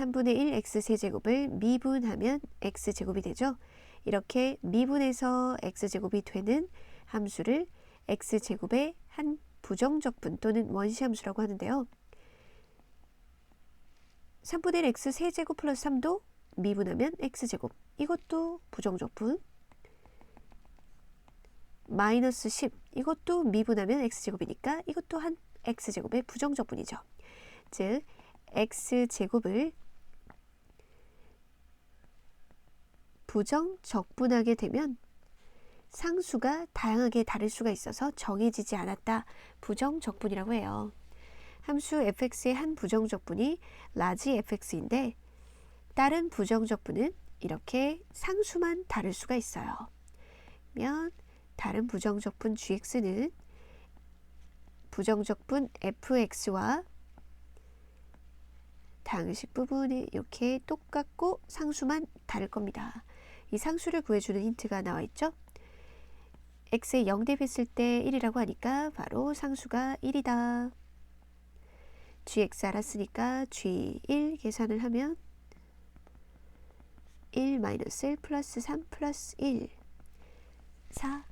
3분의 1 x세제곱을 미분하면 x제곱이 되죠. 이렇게 미분해서 x제곱이 되는 함수를 x제곱의 한 부정적분 또는 원시 함수라고 하는데요. 3분의 1 x 세제곱 플러스 3도 미분하면 x제곱 이것도 부정적분 마이너스 10 이것도 미분하면 x제곱이니까 이것도 한 x제곱의 부정적분이죠. 즉 x제곱을 부정 적분하게 되면 상수가 다양하게 다를 수가 있어서 정해지지 않았다. 부정 적분이라고 해요. 함수 fx의 한 부정 적분이 라지 fx인데 다른 부정 적분은 이렇게 상수만 다를 수가 있어요. 면 다른 부정 적분 gx는 부정 적분 fx와 당식 부분이 이렇게 똑같고 상수만 다를 겁니다. 이 상수를 구해주는 힌트가 나와 있죠? x에 0 대비했을 때 1이라고 하니까 바로 상수가 1이다. gx 알았으니까 g1 계산을 하면 1 마이너스 1 플러스 3 플러스 1 4